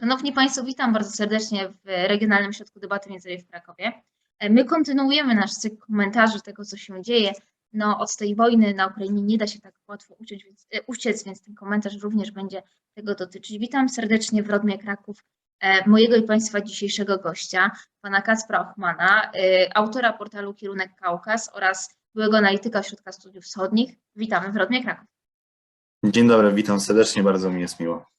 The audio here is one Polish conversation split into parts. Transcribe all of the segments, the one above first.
Szanowni Państwo, witam bardzo serdecznie w Regionalnym Środku Debaty Międzynarodowej w Krakowie. E, My kontynuujemy nasz cykl komentarzy tego, co się dzieje. No, od tej wojny na Ukrainie nie da się tak łatwo uciec, więc, e, uciec, więc ten komentarz również będzie tego dotyczyć. Witam serdecznie w Rodmie Kraków e, mojego i Państwa dzisiejszego gościa, pana Kacpra Ochmana, autora portalu Kierunek Kaukaz oraz byłego analityka Ośrodka Studiów Wschodnich. Witamy w Rodmie Kraków. Dzień dobry, witam serdecznie, bardzo mi jest miło.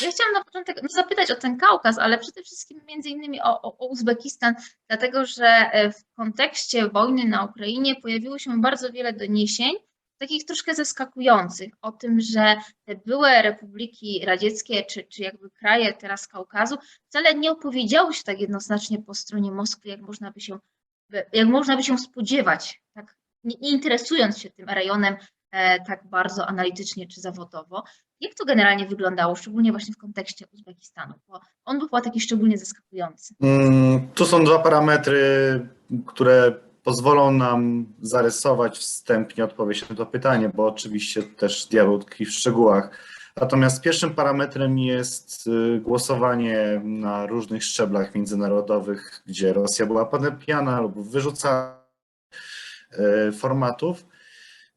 Ja chciałam na początek no, zapytać o ten Kaukaz, ale przede wszystkim między innymi o, o, o Uzbekistan, dlatego że e, w kontekście wojny na Ukrainie pojawiło się bardzo wiele doniesień, takich troszkę zaskakujących, o tym, że te były republiki radzieckie, czy, czy jakby kraje teraz Kaukazu, wcale nie opowiedziały się tak jednoznacznie po stronie Moskwy, jak można by się, jak można by się spodziewać, tak, nie, nie interesując się tym rejonem e, tak bardzo analitycznie czy zawodowo. Jak to generalnie wyglądało, szczególnie właśnie w kontekście Uzbekistanu? Bo on był taki szczególnie zaskakujący. Mm, Tu są dwa parametry, które pozwolą nam zarysować wstępnie odpowiedź na to pytanie, bo oczywiście też diabeł tkwi w szczegółach. Natomiast pierwszym parametrem jest y, głosowanie na różnych szczeblach międzynarodowych, gdzie Rosja była potępiana lub wyrzucana y, formatów.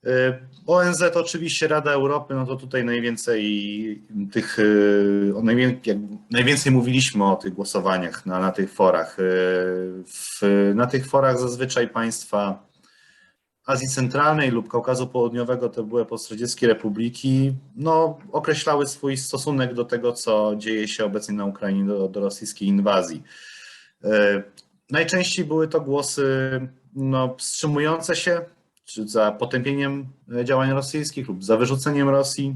Y, ONZ oczywiście, Rada Europy, no to tutaj najwięcej tych, y, najwięcej mówiliśmy o tych głosowaniach na, na tych forach. Y, W, na tych forach zazwyczaj państwa Azji Centralnej lub Kaukazu Południowego, to były postradzieckie republiki, no, określały swój stosunek do tego, co dzieje się obecnie na Ukrainie, do, do rosyjskiej inwazji. Najczęściej były to głosy no, wstrzymujące się, czy za potępieniem e, działań rosyjskich lub za wyrzuceniem Rosji,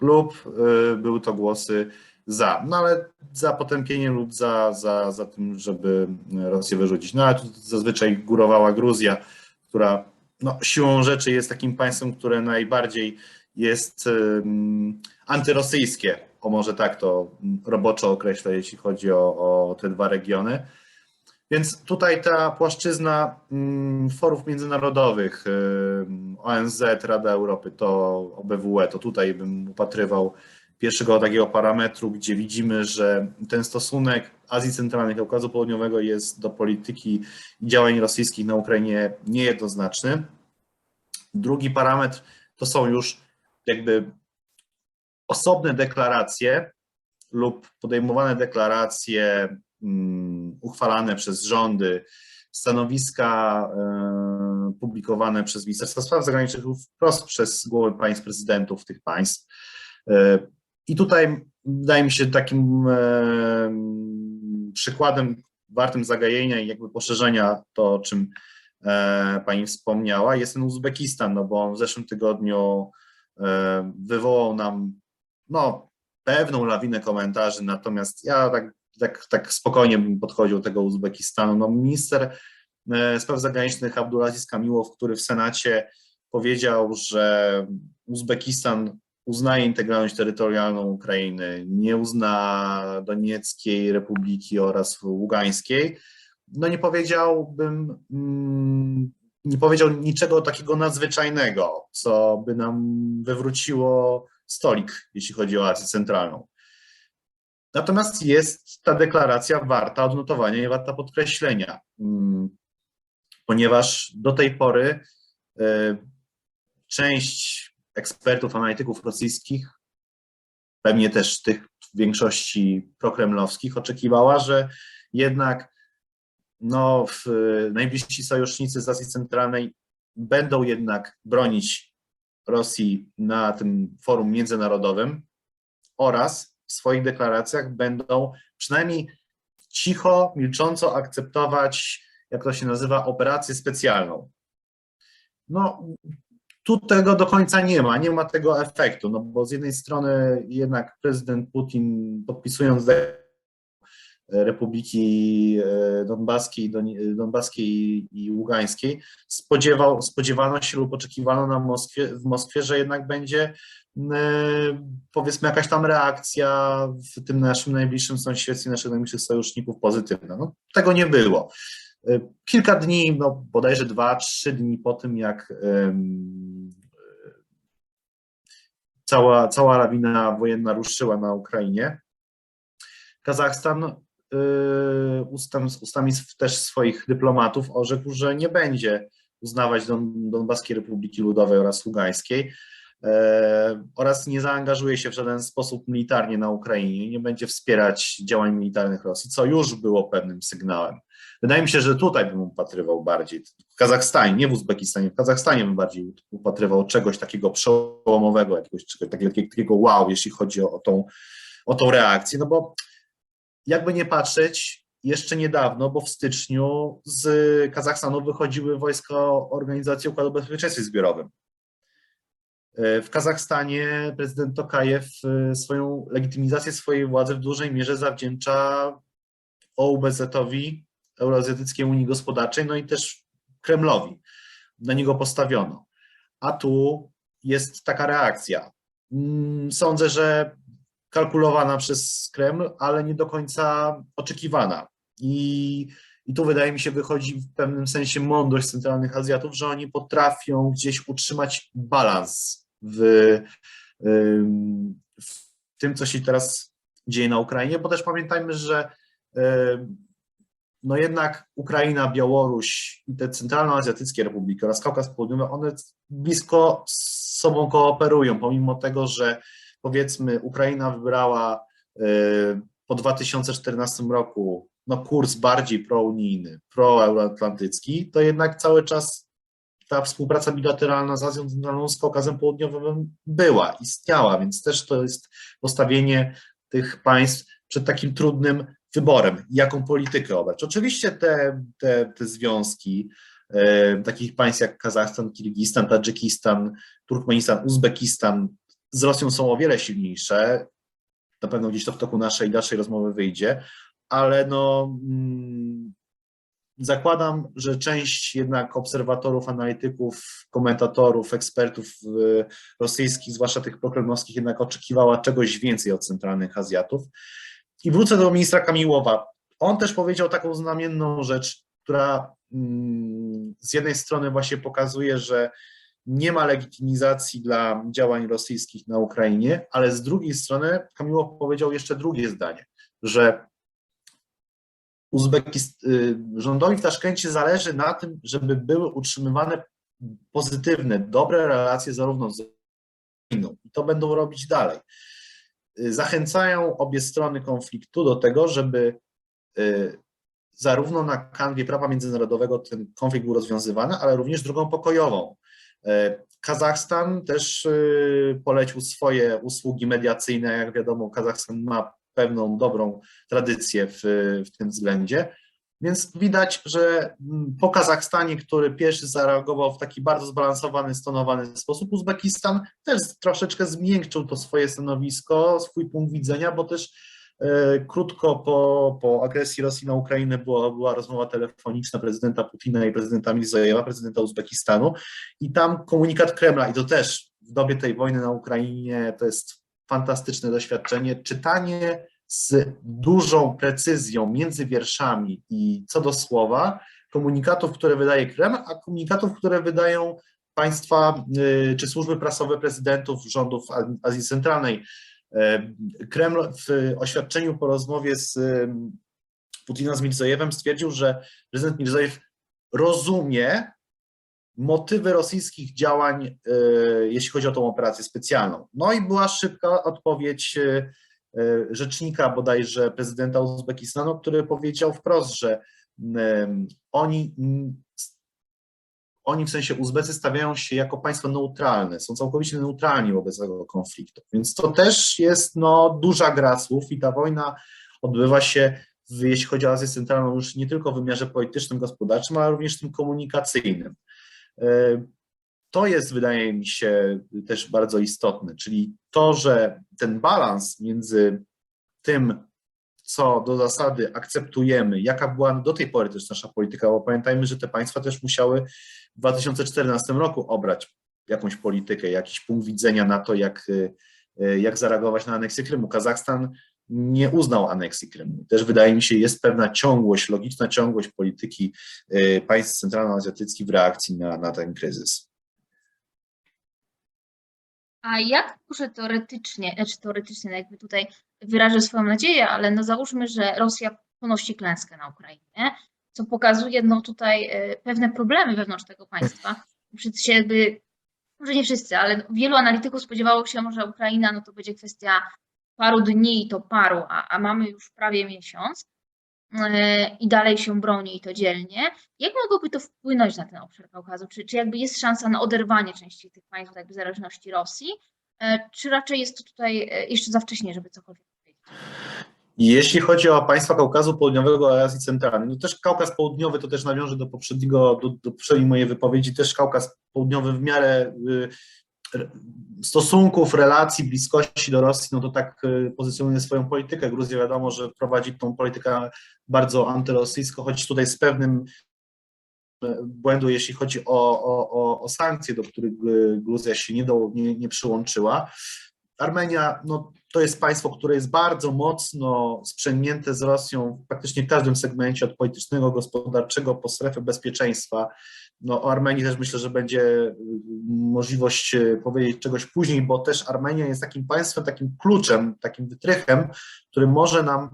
lub y, były to głosy za, no ale za potępieniem lub za, za, za tym, żeby Rosję wyrzucić. No ale tu zazwyczaj górowała Gruzja, która no, siłą rzeczy jest takim państwem, które najbardziej jest antyrosyjskie, o może tak to roboczo określę, jeśli chodzi o, o te dwa regiony. Więc tutaj ta płaszczyzna mm, forów międzynarodowych, ym, ONZ, Rada Europy, to OBWE, to tutaj bym upatrywał pierwszego takiego parametru, gdzie widzimy, że ten stosunek Azji Centralnej, Kaukazu Południowego jest do polityki i działań rosyjskich na Ukrainie niejednoznaczny. Drugi parametr to są już jakby osobne deklaracje lub podejmowane deklaracje uchwalane przez rządy, stanowiska e, publikowane przez Ministerstwo Spraw Zagranicznych wprost przez głowy państw prezydentów tych państw. E, I tutaj wydaje mi się takim e, przykładem wartym zagajenia i jakby poszerzenia to, o czym pani wspomniała, jest ten Uzbekistan, no bo w zeszłym tygodniu wywołał nam no, pewną lawinę komentarzy, natomiast ja tak, tak, tak spokojnie bym podchodził do tego Uzbekistanu. No, minister e, spraw zagranicznych Abdulaziz Kamiłow, który w Senacie powiedział, że Uzbekistan uznaje integralność terytorialną Ukrainy, nie uzna Donieckiej Republiki oraz Ługańskiej, no nie powiedziałbym, mm, nie powiedział niczego takiego nadzwyczajnego, co by nam wywróciło stolik, jeśli chodzi o Azję Centralną. Natomiast jest ta deklaracja warta odnotowania i warta podkreślenia, mm, ponieważ do tej pory y, część ekspertów, analityków rosyjskich, pewnie też tych w większości prokremlowskich, oczekiwała, że jednak no, w, najbliżsi sojusznicy z Azji Centralnej będą jednak bronić Rosji na tym forum międzynarodowym oraz w swoich deklaracjach będą przynajmniej cicho, milcząco akceptować, jak to się nazywa, operację specjalną. No, tu tego do końca nie ma, nie ma tego efektu, no bo z jednej strony jednak prezydent Putin podpisując Republiki e, Donbaskiej, Donbaskiej i Ługańskiej, spodziewał, spodziewano się lub oczekiwano na Moskwie, w Moskwie, że jednak będzie powiedzmy jakaś tam reakcja w tym naszym najbliższym sąsiedztwie, naszych najbliższych sojuszników pozytywna. No, tego nie było. Kilka dni, no bodajże dwa, trzy dni po tym, jak cała, cała lawina wojenna ruszyła na Ukrainie, Kazachstan yy, ustam, ustami też swoich dyplomatów orzekł, że nie będzie uznawać Don, Donbaskiej Republiki Ludowej oraz Lugańskiej e, oraz nie zaangażuje się w żaden sposób militarnie na Ukrainie, nie będzie wspierać działań militarnych Rosji, co już było pewnym sygnałem. Wydaje mi się, że tutaj bym upatrywał bardziej, w Kazachstanie, nie w Uzbekistanie, w Kazachstanie bym bardziej upatrywał czegoś takiego przełomowego, jakiegoś czegoś takiego, takiego wow, jeśli chodzi o, o, tą, o tą reakcję, no bo jakby nie patrzeć, jeszcze niedawno, bo w styczniu z Kazachstanu wychodziły wojska Organizacji Układu o Bezpieczeństwie Zbiorowym. E, W Kazachstanie prezydent Tokajew e, swoją legitymizację swojej władzy w dużej mierze zawdzięcza OUBZ-owi, Euroazjatyckiej Unii Gospodarczej, no i też Kremlowi. Na niego postawiono. A tu jest taka reakcja. Mm, Sądzę, że kalkulowana przez Kreml, ale nie do końca oczekiwana. I, I tu wydaje mi się wychodzi w pewnym sensie mądrość centralnych Azjatów, że oni potrafią gdzieś utrzymać balans w, w tym, co się teraz dzieje na Ukrainie, bo też pamiętajmy, że no jednak Ukraina, Białoruś i te centralnoazjatyckie republiki oraz Kaukaz Południowy, one blisko z sobą kooperują, pomimo tego, że powiedzmy Ukraina wybrała y, po 2014 roku no, kurs bardziej prounijny, proeuroatlantycki, to jednak cały czas ta współpraca bilateralna z Azją Centralną, z Kaukazem Południowym była, istniała, więc też to jest postawienie tych państw przed takim trudnym wyborem, jaką politykę obrać. Oczywiście te, te, te związki e, takich państw jak Kazachstan, Kirgistan, Tadżykistan, Turkmenistan, Uzbekistan z Rosją są o wiele silniejsze. Na pewno gdzieś to w toku naszej dalszej rozmowy wyjdzie, ale no, mm, zakładam, że część jednak obserwatorów, analityków, komentatorów, ekspertów y, rosyjskich, zwłaszcza tych prokremlowskich, jednak oczekiwała czegoś więcej od centralnych Azjatów. I wrócę do ministra Kamiłowa. On też powiedział taką znamienną rzecz, która mm, z jednej strony właśnie pokazuje, że nie ma legitymizacji dla działań rosyjskich na Ukrainie, ale z drugiej strony Kamiłow powiedział jeszcze drugie zdanie, że Uzbekist- y, rządowi w Taszkencie zależy na tym, żeby były utrzymywane pozytywne, dobre relacje zarówno z Ukrainą i to będą robić dalej. Y, Zachęcają obie strony konfliktu do tego, żeby y, zarówno na kanwie prawa międzynarodowego ten konflikt był rozwiązywany, ale również drogą pokojową. E, Kazachstan też y, polecił swoje usługi mediacyjne. Jak wiadomo, Kazachstan ma pewną dobrą tradycję w, w tym względzie. Więc widać, że mm, po Kazachstanie, który pierwszy zareagował w taki bardzo zbalansowany, stonowany sposób, Uzbekistan też troszeczkę zmiękczył to swoje stanowisko, swój punkt widzenia, bo też e, krótko po, po agresji Rosji na Ukrainę była, była rozmowa telefoniczna prezydenta Putina i prezydenta Mirzojewa, prezydenta Uzbekistanu i tam komunikat Kremla, i to też w dobie tej wojny na Ukrainie to jest fantastyczne doświadczenie, czytanie z dużą precyzją między wierszami i co do słowa komunikatów, które wydaje Kreml, a komunikatów, które wydają państwa y, czy służby prasowe prezydentów rządów Azji Centralnej. E, Kreml w oświadczeniu po rozmowie z y, Putinem z Mirzojewem stwierdził, że prezydent Mirzojew rozumie motywy rosyjskich działań, e, jeśli chodzi o tą operację specjalną. No i była szybka odpowiedź e, e, rzecznika bodajże prezydenta Uzbekistanu, który powiedział wprost, że oni, oni w sensie Uzbecy stawiają się jako państwo neutralne, są całkowicie neutralni wobec tego konfliktu. Więc to też jest no, duża gra słów i ta wojna odbywa się, w, jeśli chodzi o Azję Centralną, już nie tylko w wymiarze politycznym, gospodarczym, ale również tym komunikacyjnym. E, To jest, wydaje mi się, też bardzo istotne, czyli to, że ten balans między tym, co do zasady akceptujemy, jaka była do tej pory też nasza polityka, bo pamiętajmy, że te państwa też musiały w 2014 roku obrać jakąś politykę, jakiś punkt widzenia na to, jak, e, jak zareagować na aneksję Krymu. Kazachstan nie uznał aneksji Krymu. Też wydaje mi się, jest pewna ciągłość, logiczna ciągłość polityki e, państw centralnoazjatyckich w reakcji na, na ten kryzys. A jak może teoretycznie, znaczy teoretycznie, no jakby tutaj wyrażę swoją nadzieję, ale no załóżmy, że Rosja ponosi klęskę na Ukrainie, co pokazuje no tutaj e, pewne problemy wewnątrz tego państwa. Się jakby, może nie wszyscy, ale wielu analityków spodziewało się, że Ukraina no to będzie kwestia paru dni i to paru, a, a mamy już prawie miesiąc i dalej się broni i to dzielnie. Jak mogłoby to wpłynąć na ten obszar Kaukazu? Czy, czy jakby jest szansa na oderwanie części tych państw od jakby zależności Rosji? E, Czy raczej jest to tutaj e, jeszcze za wcześnie, żeby cokolwiek powiedzieć? Jeśli chodzi o państwa Kaukazu Południowego i Azji Centralnej, no też Kaukaz Południowy, to też nawiążę do poprzedniego, do, do poprzedniej mojej wypowiedzi, też Kaukaz Południowy w miarę y, stosunków, relacji, bliskości do Rosji, no to tak y, pozycjonuje swoją politykę. Gruzja wiadomo, że prowadzi tą politykę bardzo antyrosyjską, choć tutaj z pewnym y, błędu, jeśli chodzi o, o, o, sankcje, do których y, Gruzja się nie, do, nie, nie przyłączyła. Armenia no, to jest państwo, które jest bardzo mocno sprzęgnięte z Rosją w praktycznie każdym segmencie, od politycznego, gospodarczego po strefę bezpieczeństwa. No, o Armenii też myślę, że będzie y, możliwość y, powiedzieć czegoś później, bo też Armenia jest takim państwem, takim kluczem, takim wytrychem, który może nam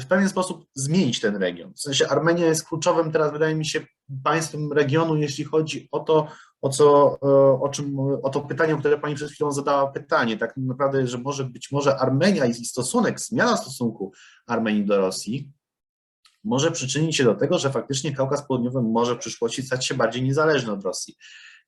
w pewien sposób zmienić ten region. W sensie Armenia jest kluczowym teraz, wydaje mi się, państwem regionu, jeśli chodzi o to, o co, e, o czym, o to pytanie, o które pani przed chwilą zadała pytanie, tak naprawdę, że może być może Armenia i stosunek, zmiana stosunku Armenii do Rosji może przyczynić się do tego, że faktycznie Kaukaz Południowy może w przyszłości stać się bardziej niezależny od Rosji.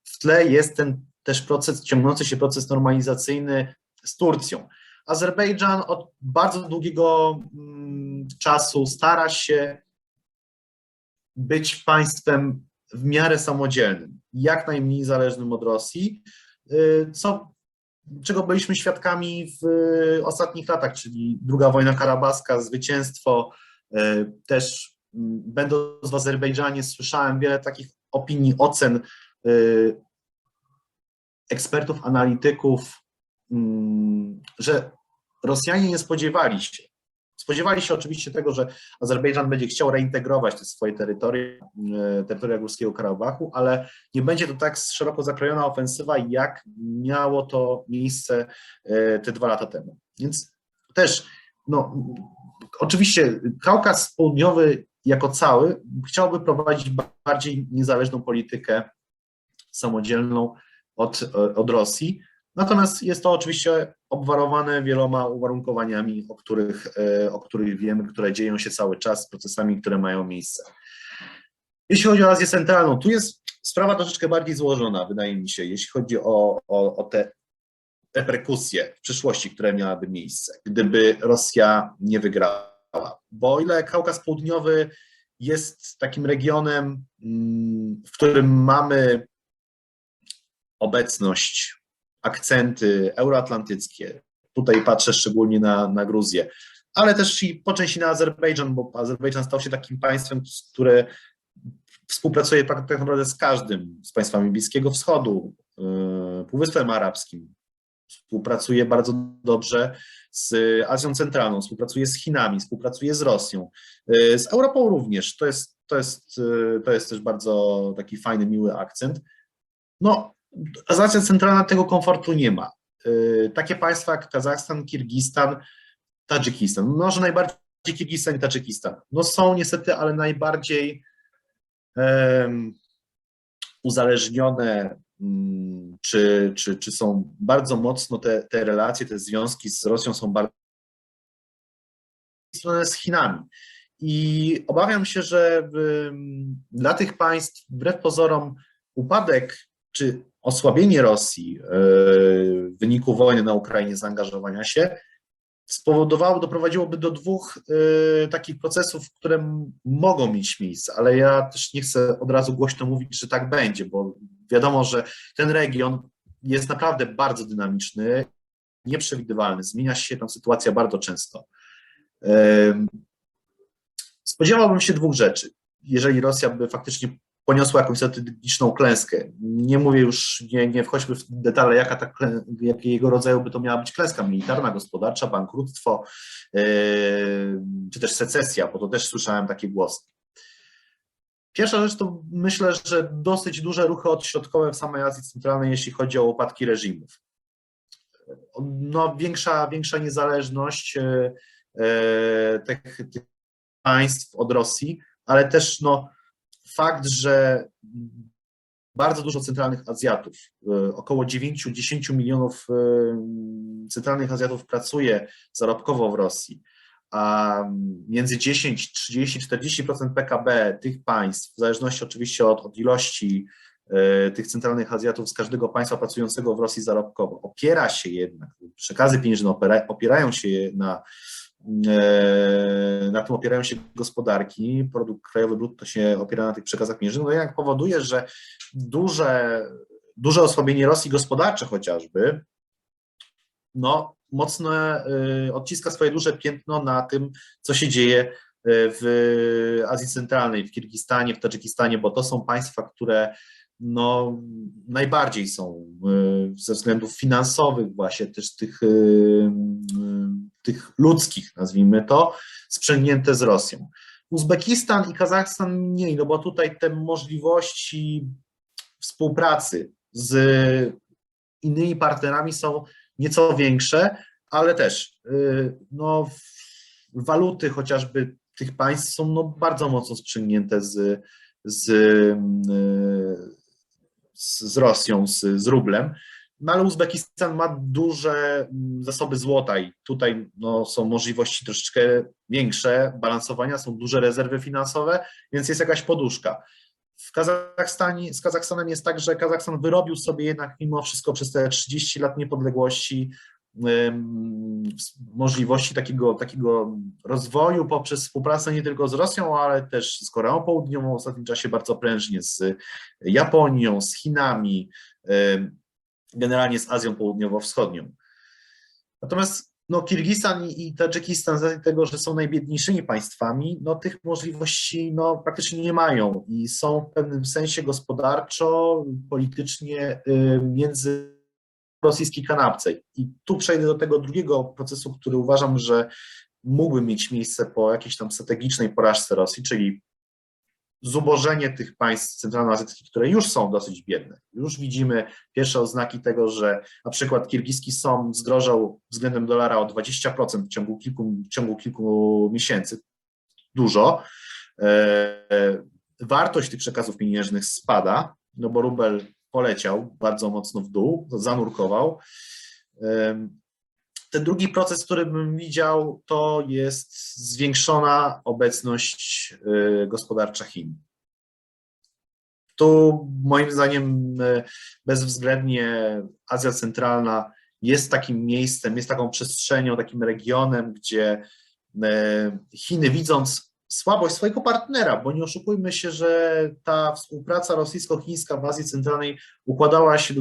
W tle jest ten też proces, ciągnący się proces normalizacyjny z Turcją. Azerbejdżan od bardzo długiego mm, czasu stara się być państwem w miarę samodzielnym, jak najmniej zależnym od Rosji, y, co, czego byliśmy świadkami w ostatnich latach, czyli druga wojna karabaska, zwycięstwo. Y, Też będąc w Azerbejdżanie słyszałem wiele takich opinii, ocen y, ekspertów, analityków, że Rosjanie nie spodziewali się, Spodziewali się oczywiście tego, że Azerbejdżan będzie chciał reintegrować te swoje terytoria, e, terytoria Górskiego Karabachu, ale nie będzie to tak szeroko zakrojona ofensywa, jak miało to miejsce e, te dwa lata temu. Więc też, no, oczywiście Kaukaz Południowy jako cały chciałby prowadzić bardziej niezależną politykę samodzielną od, od Rosji, Natomiast jest to oczywiście obwarowane wieloma uwarunkowaniami, o których, e, o których wiemy, które dzieją się cały czas, procesami, które mają miejsce. Jeśli chodzi o Azję Centralną, tu jest sprawa troszeczkę bardziej złożona, wydaje mi się, jeśli chodzi o, o, o te reperkusje w przyszłości, które miałyby miejsce, gdyby Rosja nie wygrała. Bo o ile Kaukaz Południowy jest takim regionem, mm, w którym mamy obecność akcenty euroatlantyckie. Tutaj patrzę szczególnie na, na Gruzję, ale też i po części na Azerbejdżan, bo Azerbejdżan stał się takim państwem, które współpracuje tak, tak naprawdę z każdym z państwami Bliskiego Wschodu, yy, Półwyspem Arabskim. Współpracuje bardzo dobrze z Azją Centralną, współpracuje z Chinami, współpracuje z Rosją, yy, z Europą również. To jest, to jest, yy, to jest też bardzo taki fajny, miły akcent. No, Azja Centralna tego komfortu nie ma. Y, Takie państwa jak Kazachstan, Kirgistan, Tadżykistan, może najbardziej Kirgistan i Tadżykistan, no są niestety, ale najbardziej um, uzależnione, czy, czy, czy są bardzo mocno te, te relacje, te związki z Rosją są bardzo z Chinami. I obawiam się, że dla tych państw, wbrew pozorom, upadek czy osłabienie Rosji w wyniku wojny na Ukrainie, zaangażowania się, spowodowało, doprowadziłoby do dwóch y, takich procesów, które mogą mieć miejsce, ale ja też nie chcę od razu głośno mówić, że tak będzie, bo wiadomo, że ten region jest naprawdę bardzo dynamiczny, nieprzewidywalny, zmienia się tam sytuacja bardzo często. Spodziewałbym się dwóch rzeczy. Jeżeli Rosja by faktycznie poniosła jakąś strategiczną klęskę. Nie mówię już, nie, nie wchodźmy w detale, jaka ta, jakiego rodzaju by to miała być klęska militarna, gospodarcza, bankructwo, czy też secesja, bo to też słyszałem takie głosy. Pierwsza rzecz to myślę, że dosyć duże ruchy odśrodkowe w samej Azji Centralnej, jeśli chodzi o upadki reżimów. No, większa, większa niezależność e, e, tych, tych państw od Rosji, ale też no, fakt, że bardzo dużo centralnych Azjatów, e, około 9-10 milionów centralnych Azjatów pracuje zarobkowo w Rosji, między 10, 30, 40% PKB tych państw, w zależności oczywiście od, od ilości e, tych centralnych Azjatów z każdego państwa pracującego w Rosji zarobkowo, opiera się jednak, przekazy pieniężne opierają się na, e, na tym opierają się gospodarki, produkt krajowy brutto się opiera na tych przekazach pieniężnych, no jednak powoduje, że duże, duże osłabienie Rosji gospodarcze chociażby, no mocno y, odciska swoje duże piętno na tym, co się dzieje y, w Azji Centralnej, w Kirgistanie, w Tadżykistanie, bo to są państwa, które no, najbardziej są y, ze względów finansowych, właśnie też tych, tych ludzkich, nazwijmy to, sprzęgnięte z Rosją. Uzbekistan i Kazachstan mniej, no bo tutaj te możliwości współpracy z innymi partnerami są nieco większe, ale też no, waluty chociażby tych państw są no, bardzo mocno sprzęgnięte z, z, z, z Rosją, z, z rublem. No ale Uzbekistan ma duże zasoby złota i tutaj no, są możliwości troszeczkę większe balansowania, są duże rezerwy finansowe, więc jest jakaś poduszka. W Kazachstanie, z Kazachstanem jest tak, że Kazachstan wyrobił sobie jednak mimo wszystko przez te 30 lat niepodległości możliwości takiego, takiego rozwoju poprzez współpracę nie tylko z Rosją, ale też z Koreą Południową, w ostatnim czasie bardzo prężnie, z Japonią, z Chinami, generalnie z Azją Południowo-Wschodnią. Natomiast no, Kirgistan i Tadżykistan, z tego, że są najbiedniejszymi państwami, no, tych możliwości no, praktycznie nie mają i są w pewnym sensie gospodarczo, politycznie y, między rosyjskiej kanapce. I tu przejdę do tego drugiego procesu, który uważam, że mógłby mieć miejsce po jakiejś tam strategicznej porażce Rosji, czyli zubożenie tych państw centralnoazjatyckich, które już są dosyć biedne. Już widzimy pierwsze oznaki tego, że na przykład kirgiski som zdrożał względem dolara o 20% w ciągu kilku, w ciągu kilku miesięcy. Dużo. E, wartość tych przekazów pieniężnych spada, no bo rubel poleciał bardzo mocno w dół, zanurkował. Ten drugi proces, który bym widział, to jest zwiększona obecność y, gospodarcza Chin. Tu moim zdaniem y, bezwzględnie Azja Centralna jest takim miejscem, jest taką przestrzenią, takim regionem, gdzie y, Chiny widząc słabość swojego partnera, bo nie oszukujmy się, że ta współpraca rosyjsko-chińska w Azji Centralnej układała się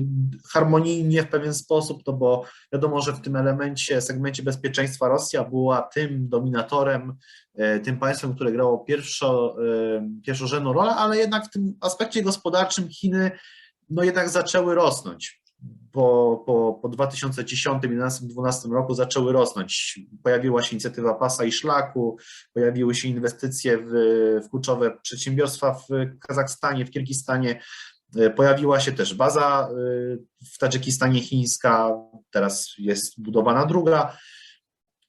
harmonijnie w pewien sposób, to bo wiadomo, że w tym elemencie, segmencie bezpieczeństwa Rosja była tym dominatorem, e, tym państwem, które grało pierwszo, e, pierwszorzędną rolę, ale jednak w tym aspekcie gospodarczym Chiny no jednak zaczęły rosnąć po, po, po 2010, 2011, 2012 roku zaczęły rosnąć. Pojawiła się inicjatywa Pasa i Szlaku, pojawiły się inwestycje w, w kluczowe przedsiębiorstwa w Kazachstanie, w Kirgistanie. Pojawiła się też baza y, w Tadżykistanie chińska, teraz jest budowana druga.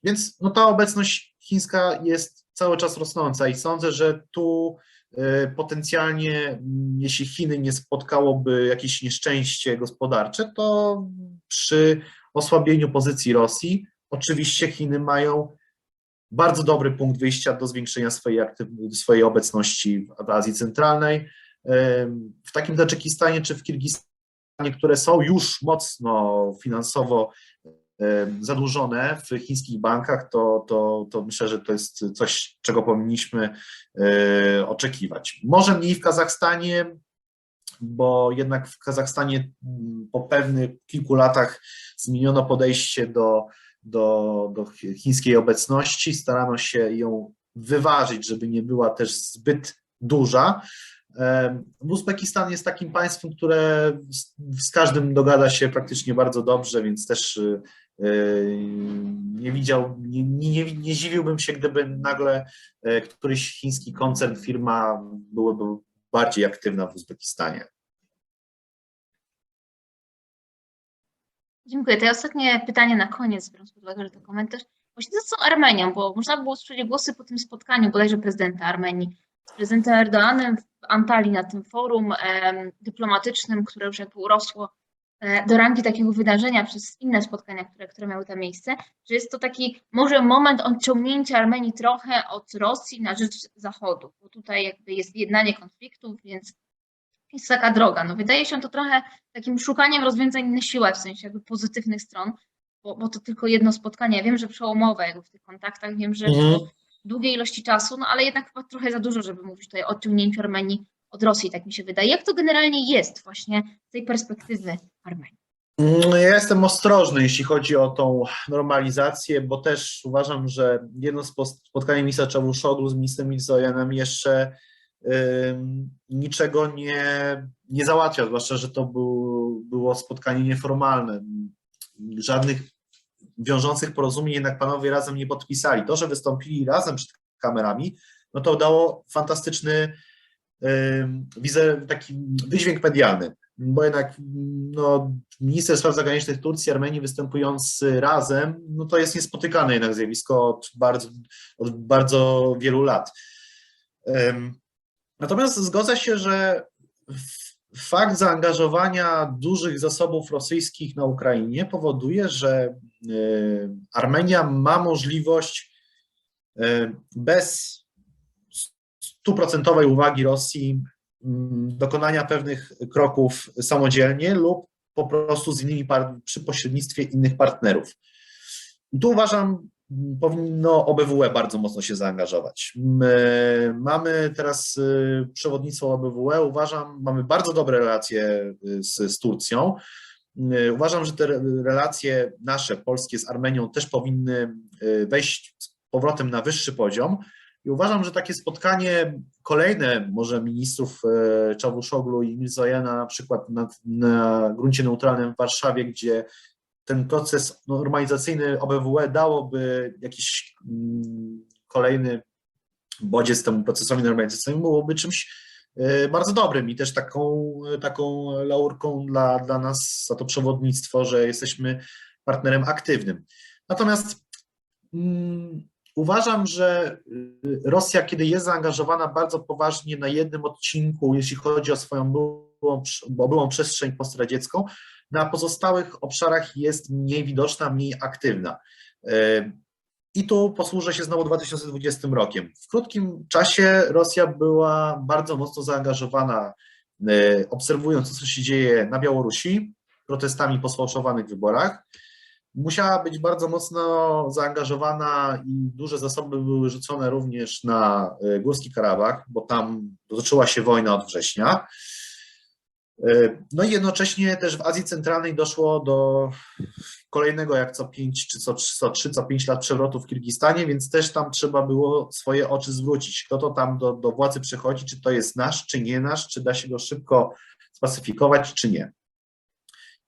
Więc no, ta obecność chińska jest cały czas rosnąca i sądzę, że tu potencjalnie, mm, jeśli Chiny nie spotkałoby jakieś nieszczęście gospodarcze, to przy osłabieniu pozycji Rosji, oczywiście Chiny mają bardzo dobry punkt wyjścia do zwiększenia swojej, swojej obecności w Azji Centralnej. W takim Tadżykistanie czy w Kirgistanie, które są już mocno finansowo zadłużone w chińskich bankach, to, to, to myślę, że to jest coś, czego powinniśmy e, oczekiwać. Może mniej w Kazachstanie, bo jednak w Kazachstanie mm, po pewnych kilku latach zmieniono podejście do, do, do chińskiej obecności, starano się ją wyważyć, żeby nie była też zbyt duża. Uzbekistan jest takim państwem, które z każdym dogada się praktycznie bardzo dobrze, więc też Yy, nie widział, nie, nie, nie zdziwiłbym się, gdyby nagle e, któryś chiński koncern, firma byłyby bardziej aktywna w Uzbekistanie. Dziękuję. To ja ostatnie pytanie na koniec, biorąc pod uwagę, że to komentarz. Właśnie co z Armenią, bo można było usłyszeć głosy po tym spotkaniu bodajże prezydenta Armenii prezydentem Erdoanem w Antalii na tym forum dyplomatycznym, które już jakby urosło e, do rangi takiego wydarzenia przez inne spotkania, które, które miały tam miejsce, że jest to taki może moment odciągnięcia Armenii trochę od Rosji na rzecz Zachodu, bo tutaj jakby jest jednanie konfliktów, więc jest taka droga. No wydaje się to trochę takim szukaniem rozwiązań na siłę, w sensie jakby pozytywnych stron, bo, bo to tylko jedno spotkanie. Ja wiem, że przełomowe jakby w tych kontaktach, wiem, że Mhm. Długiej ilości czasu, no ale jednak chyba trochę za dużo, żeby mówić tutaj o odciągnięciu Armenii od Rosji, tak mi się wydaje. Jak to generalnie jest właśnie z tej perspektywy Armenii? Mm, Ja jestem ostrożny, jeśli chodzi o tą normalizację, bo też uważam, że jedno spo- spotkanie ministra Czawuszoglu z ministrem Mirzojanem jeszcze niczego nie, nie załatwia, zwłaszcza, że to był, było spotkanie nieformalne. Żadnych wiążących porozumień jednak panowie razem nie podpisali. To, że wystąpili razem przed kamerami, no to dało fantastyczny wizer, taki wydźwięk medialny, bo jednak no, minister spraw zagranicznych Turcji i Armenii występując razem, no to jest niespotykane jednak zjawisko od bardzo, od bardzo wielu lat. Natomiast zgodzę się, że fakt zaangażowania dużych zasobów rosyjskich na Ukrainie powoduje, że Armenia ma możliwość y, bez stuprocentowej uwagi Rosji mm, dokonania pewnych kroków samodzielnie lub po prostu z innymi przy pośrednictwie innych partnerów. I tu uważam, m, powinno OBWE bardzo mocno się zaangażować. My mamy teraz przewodnictwo OBWE, uważam, mamy bardzo dobre relacje z, z Turcją. Y, Uważam, że te re- relacje nasze, polskie z Armenią też powinny y, wejść z powrotem na wyższy poziom. I uważam, że takie spotkanie kolejne może ministrów e, Czawuszoglu i Mirzojana na przykład na, na gruncie neutralnym w Warszawie, gdzie ten proces normalizacyjny OBWE dałoby jakiś mm, kolejny bodziec temu procesowi normalizacyjnemu, byłoby czymś bardzo dobrym i też taką, taką laurką dla, dla nas za to przewodnictwo, że jesteśmy partnerem aktywnym. Natomiast mm, Uważam, że y, Rosja, kiedy jest zaangażowana bardzo poważnie na jednym odcinku, jeśli chodzi o swoją byłą, o byłą przestrzeń postradziecką, na pozostałych obszarach jest mniej widoczna, mniej aktywna. I tu posłużę się znowu 2020 rokiem. W krótkim czasie Rosja była bardzo mocno zaangażowana, y, obserwując, co się dzieje na Białorusi, protestami po sfałszowanych wyborach musiała być bardzo mocno zaangażowana i duże zasoby były rzucone również na y, Górski Karabach, bo tam toczyła się wojna od września. Y, No i jednocześnie też w Azji Centralnej doszło do kolejnego jak co 5 czy co 3, co 3, co 5 lat przewrotu w Kirgistanie, więc też tam trzeba było swoje oczy zwrócić. Kto to tam do, do władzy przychodzi, czy to jest nasz, czy nie nasz, czy da się go szybko spacyfikować, czy nie.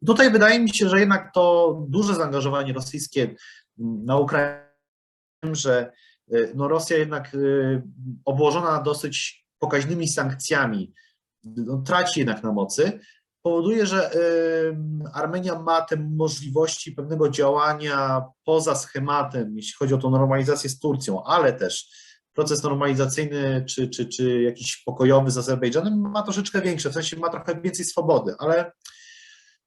Tutaj wydaje mi się, że jednak to duże zaangażowanie rosyjskie na Ukrainie, że y, no Rosja jednak y, obłożona dosyć pokaźnymi sankcjami no, traci jednak na mocy, powoduje, że Armenia ma te możliwości pewnego działania poza schematem, jeśli chodzi o tą normalizację z Turcją, ale też proces normalizacyjny czy, czy, czy jakiś pokojowy z Azerbejdżanem ma troszeczkę większe, w sensie ma trochę więcej swobody, ale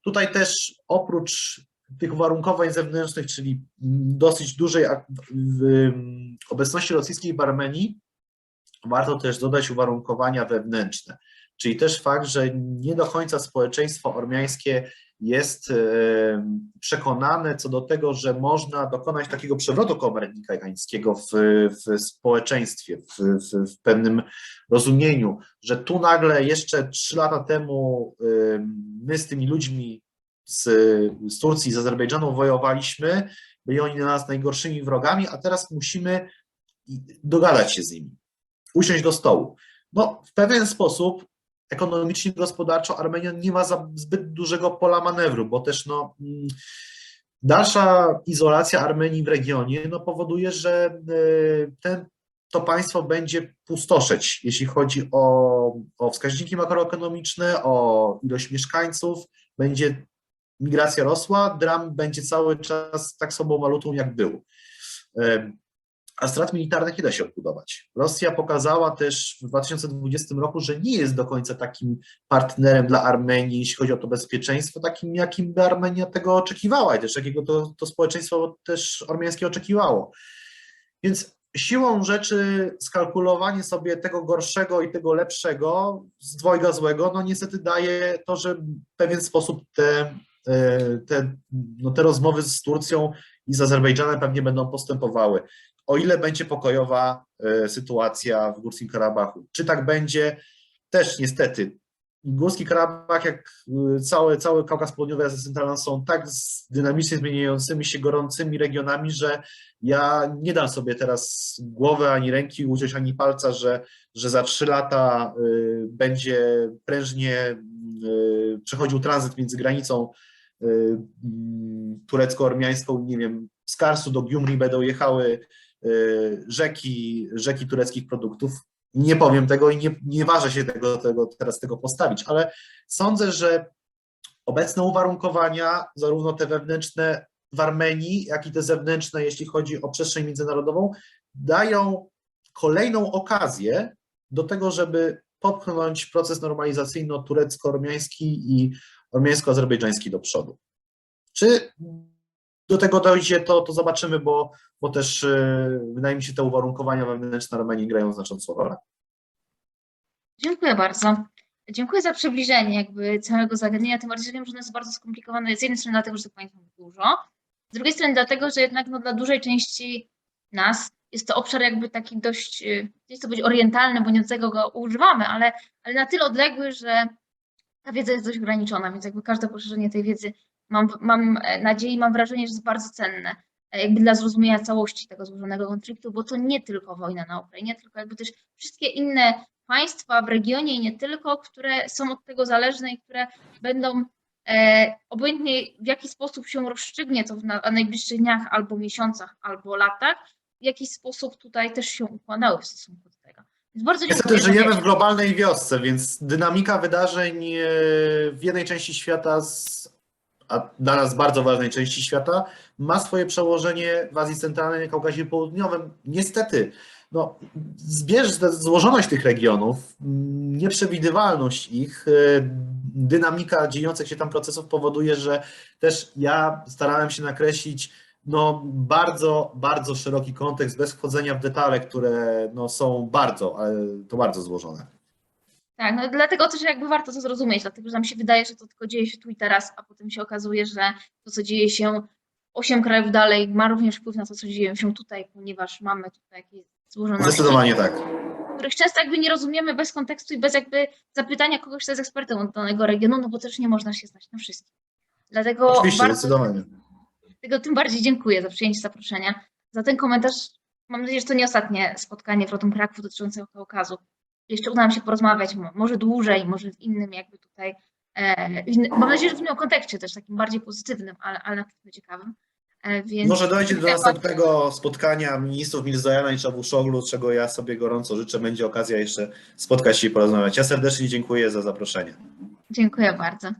Tutaj też oprócz tych uwarunkowań zewnętrznych, czyli dosyć dużej obecności rosyjskiej w Armenii, warto też dodać uwarunkowania wewnętrzne. Czyli też fakt, że nie do końca społeczeństwo ormiańskie jest e, przekonane co do tego, że można dokonać takiego przewrotu komernikańskiego w, w społeczeństwie, w, w, w pewnym rozumieniu, że tu nagle jeszcze trzy lata temu y, my z tymi ludźmi z, z Turcji, z Azerbejdżanu wojowaliśmy, byli oni dla nas najgorszymi wrogami, a teraz musimy dogadać się z nimi, usiąść do stołu. No, w pewien sposób ekonomicznie, gospodarczo Armenia nie ma zbyt dużego pola manewru, bo też no, mm, dalsza izolacja Armenii w regionie no, powoduje, że y, ten to państwo będzie pustoszeć, jeśli chodzi o, o wskaźniki makroekonomiczne, o ilość mieszkańców, będzie migracja rosła, dram będzie cały czas tak samą walutą, jak był. A strat militarnych nie da się odbudować. Rosja pokazała też w 2020 roku, że nie jest do końca takim partnerem dla Armenii, jeśli chodzi o to bezpieczeństwo, takim jakim by Armenia tego oczekiwała i też jakiego to, to społeczeństwo też armeńskie oczekiwało. Więc siłą rzeczy skalkulowanie sobie tego gorszego i tego lepszego z dwojga złego, no niestety daje to, że w pewien sposób te, e, te, no te rozmowy z Turcją i z Azerbejdżanem pewnie będą postępowały. O ile będzie pokojowa e, sytuacja w Górskim Karabachu. Czy tak będzie? Też niestety. Górski Karabach, jak y, cały, cały Kaukaz Południowy, Azja Centralna są tak dynamicznie zmieniającymi się, gorącymi regionami, że ja nie dam sobie teraz głowy ani ręki, uciąć ani palca, że, że za trzy lata y, będzie prężnie przechodził tranzyt między granicą turecko-ormiańską, nie wiem, z Karsu do Gyumri będą jechały rzeki, rzeki tureckich produktów. Nie powiem tego i nie, nie ważę się tego, tego, teraz tego postawić, ale sądzę, że obecne uwarunkowania, zarówno te wewnętrzne w Armenii, jak i te zewnętrzne, jeśli chodzi o przestrzeń międzynarodową, dają kolejną okazję do tego, żeby popchnąć proces normalizacyjno-turecko-ormiański i ormiańsko-azerbejdżański do przodu. Czy do tego dojdzie, to, to zobaczymy, bo, bo też yy, wydaje mi się, te uwarunkowania wewnętrzne Armenii grają znaczącą rolę. Dziękuję bardzo. Dziękuję za przybliżenie jakby całego zagadnienia, tym bardziej, wiem, że ono jest bardzo skomplikowane. Z jednej strony dlatego, że tych państw dużo, z drugiej strony dlatego, że jednak no, dla dużej części nas jest to obszar jakby taki dość, y, nie chcę powiedzieć orientalny, bo nie tego go używamy, ale, ale na tyle odległy, że ta wiedza jest dość ograniczona, więc jakby każde poszerzenie tej wiedzy mam, mam e, nadzieję, mam wrażenie, że jest bardzo cenne e, jakby dla zrozumienia całości tego złożonego konfliktu, bo to nie tylko wojna na Ukrainie, tylko jakby też wszystkie inne państwa w regionie i nie tylko, które są od tego zależne i które będą e, obojętnie w jaki sposób się rozstrzygnie to w na, najbliższych dniach albo miesiącach, albo latach, w jaki sposób tutaj też się układały w stosunku do tego. Więc bardzo Niestety żyjemy w globalnej wiosce, więc dynamika wydarzeń e, w jednej części świata, z, a dla nas bardzo ważnej części świata, ma swoje przełożenie w Azji Centralnej, na Kaukazie Południowym. Niestety, no, zbierz złożoność tych regionów, mm, nieprzewidywalność ich, e, dynamika dziejących się tam procesów powoduje, że też ja starałem się nakreślić no, bardzo, bardzo szeroki kontekst, bez wchodzenia w detale, które no, są bardzo, ale to bardzo złożone. Tak, no dlatego też jakby warto to zrozumieć, dlatego że nam się wydaje, że to tylko dzieje się tu i teraz, a potem się okazuje, że to, co dzieje się osiem krajów dalej, ma również wpływ na to, co dzieje się tutaj, ponieważ mamy tutaj jakieś złożoności, Zdecydowanie tak. których często jakby nie rozumiemy bez kontekstu i bez jakby zapytania kogoś, kto jest ekspertem od danego regionu, no bo też nie można się znać na wszystkim. Dlatego Oczywiście, bardzo zdecydowanie. Dlatego tym bardziej dziękuję za przyjęcie zaproszenia, za ten komentarz. Mam nadzieję, że to nie ostatnie spotkanie w Rotom Kraków dotyczące Kaukazu. Jeszcze uda nam się porozmawiać, mo- może dłużej, może w innym jakby tutaj, e, mam nadzieję, że w innym kontekście też takim bardziej pozytywnym, ale, ale na pewno ciekawym. E, więc Może dojdzie do dziękuję następnego spotkania ministrów Mirzajana i Czabuszoglu, czego ja sobie gorąco życzę. Będzie okazja jeszcze spotkać się i porozmawiać. Ja serdecznie dziękuję za zaproszenie. Dziękuję bardzo.